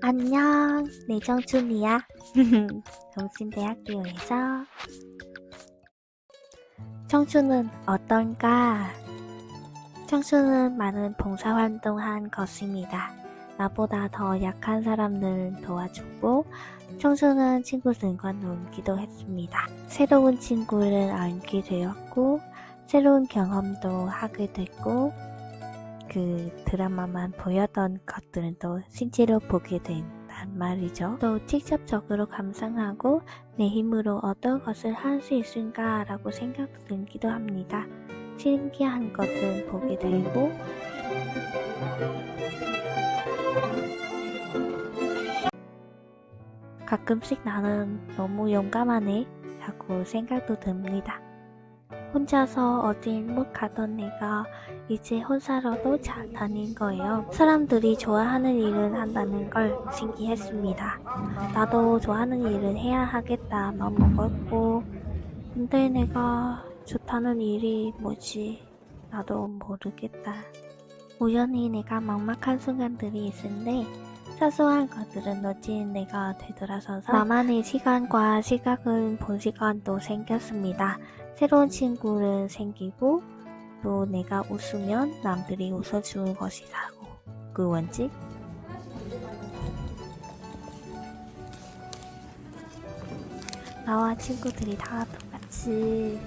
안녕, 내 정춘이야. 동신대학교에서 청춘은 어떤가? 청춘은 많은 봉사활동한 것입니다. 나보다 더 약한 사람들을 도와주고 청춘은 친구들과 놀기도 했습니다. 새로운 친구를 알게 되었고 새로운 경험도 하게 됐고 그 드라마만 보였던 것들은 또 실제로 보게 된단 말이죠. 또 직접적으로 감상하고 내 힘으로 어떤 것을 할 수 있을까라고 생각 들기도 합니다. 신기한 것들 보게 되고 가끔씩 나는 너무 용감하네 하고 생각도 듭니다. 혼자서 어딜 못 가던 내가 이제 혼자로도 잘 다닌 거예요. 사람들이 좋아하는 일을 한다는 걸 신기했습니다. 나도 좋아하는 일을 해야 하겠다 마음 먹었고 근데 내가 좋다는 일이 뭐지? 나도 모르겠다. 우연히 내가 막막한 순간들이 있는데 사소한 것들은 놓친 내가 되돌아서서 나만의 시간과 시각을 본 시간도 생겼습니다. 새로운 친구를 생기고 또 내가 웃으면 남들이 웃어주는 것이라고 그 원칙 나와 친구들이 다 똑같이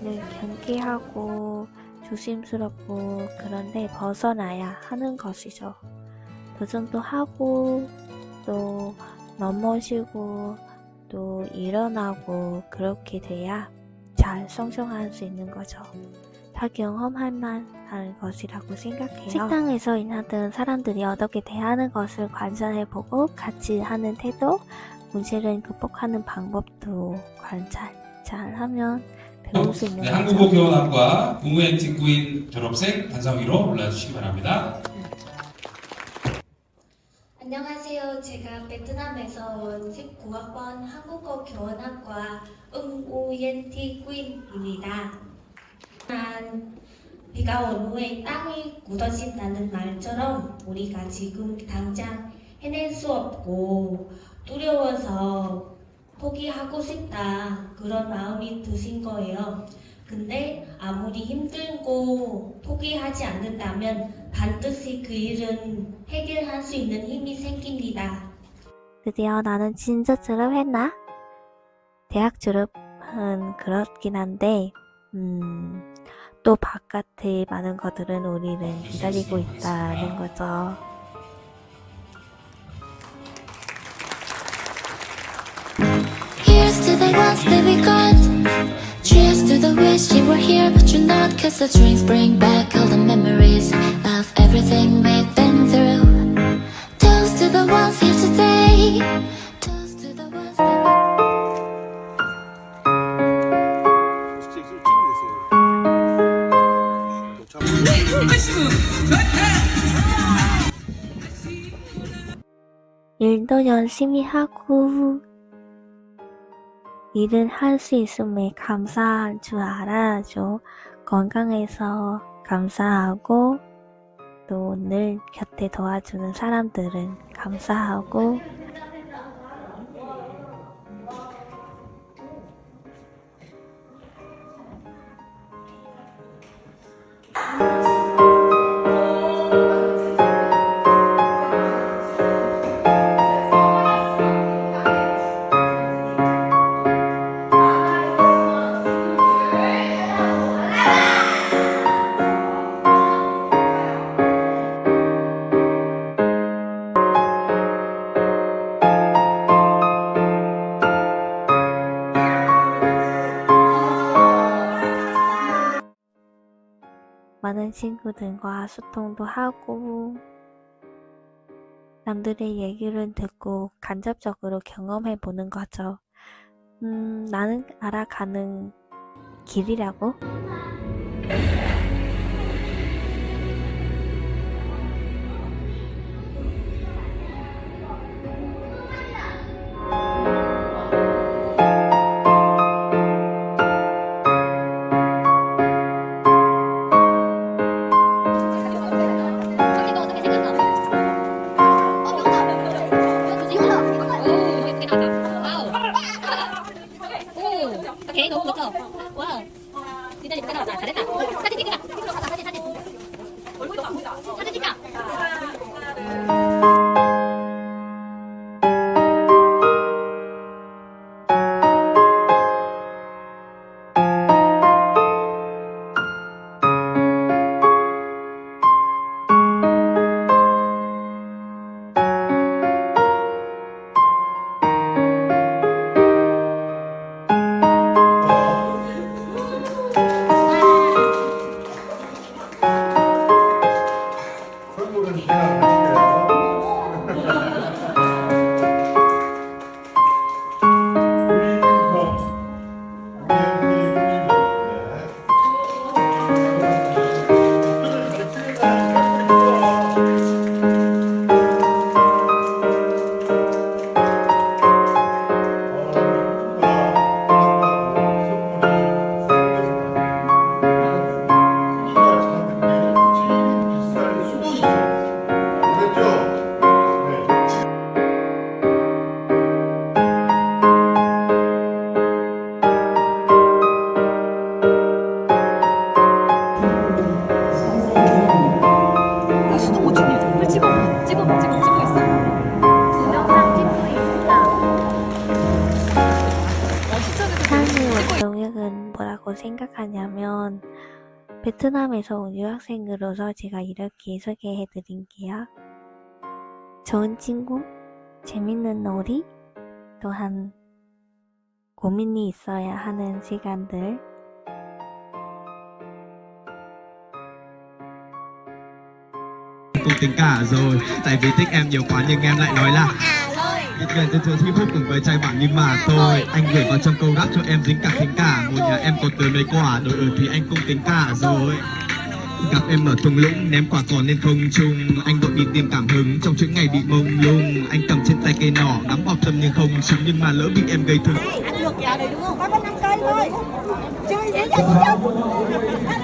늘 경계하고 조심스럽고 그런데 벗어나야 하는 것이죠. 도전도 하고 또 넘어지고 또 일어나고 그렇게 돼야 잘 성장할 수 있는 거죠. 다 경험할 만한 것이라고 생각해요. 식당에서 일하던 사람들이 어떻게 대하는 것을 관찰해보고 같이 하는 태도, 문제를 극복하는 방법도 관찰 잘하면 배울 수 있는 네, 거죠. 한국어 교원학과 국무행 직구인 졸업생 단상 위로 올라주시기 바랍니다. 베트남에서 온 19학번 한국어 교원학과 응우옌티 구인입니다. 한 비가 온 후에 땅이 굳어진다는 말처럼 우리가 지금 당장 해낼 수 없고 두려워서 포기하고 싶다 그런 마음이 드신 거예요. 근데 아무리 힘들고 포기하지 않는다면 반드시 그 일은 해결할 수 있는 힘이 생깁니다. 드디어 나는 진짜 졸업했나? 대학 졸업은 그렇긴 한데, 음, 또 바깥에 많은 것들은 우리를 기다리고 있다는 거죠. Here's to the ones that we got. Cheers to the wish you were here, but you're not. Cause the drinks bring back all the memories of everything we've been through. 일도 열심히 하고, 일은 할 수 있음에 감사할 줄 알아야죠. 건강해서 감사하고, 또 늘 곁에 도와주는 사람들은 감사하고, 친구들과 소통도 하고, 남들의 얘기를 듣고 간접적으로 경험해 보는 거죠. 음, 나는 알아가는 길이라고? 잘했다. 사진 찍자. 사진 사진. 얼굴도 안 보인다. 사진 생각하냐면 베트남에서 온 유학생으로서 제가 이렇게 소개해 드릴게요. 좋은 친구, 재밌는 놀이, 또한 고민이 있어야 하는 시간들. cùng tình cả rồi Tại vì thích em nhiều quá nhưng em lại nói là Biết gần tôi thường hip hop cùng với trai bản nhưng mà thôi Anh gửi vào trong câu rap cho em dính cả tính cả Một nhà em có tới mấy quả Đội ở ừ thì anh cũng tính cả rồi Gặp em ở thung lũng, ném quả còn lên không trung Anh đội bị tìm cảm hứng trong những ngày bị mông lung Anh cầm trên tay cây nỏ nắm bọc tâm nhưng không trúng Nhưng mà lỡ bị em gây thương anh được vào đấy đúng không? Có 5 cây thôi. Chơi dễ dàng.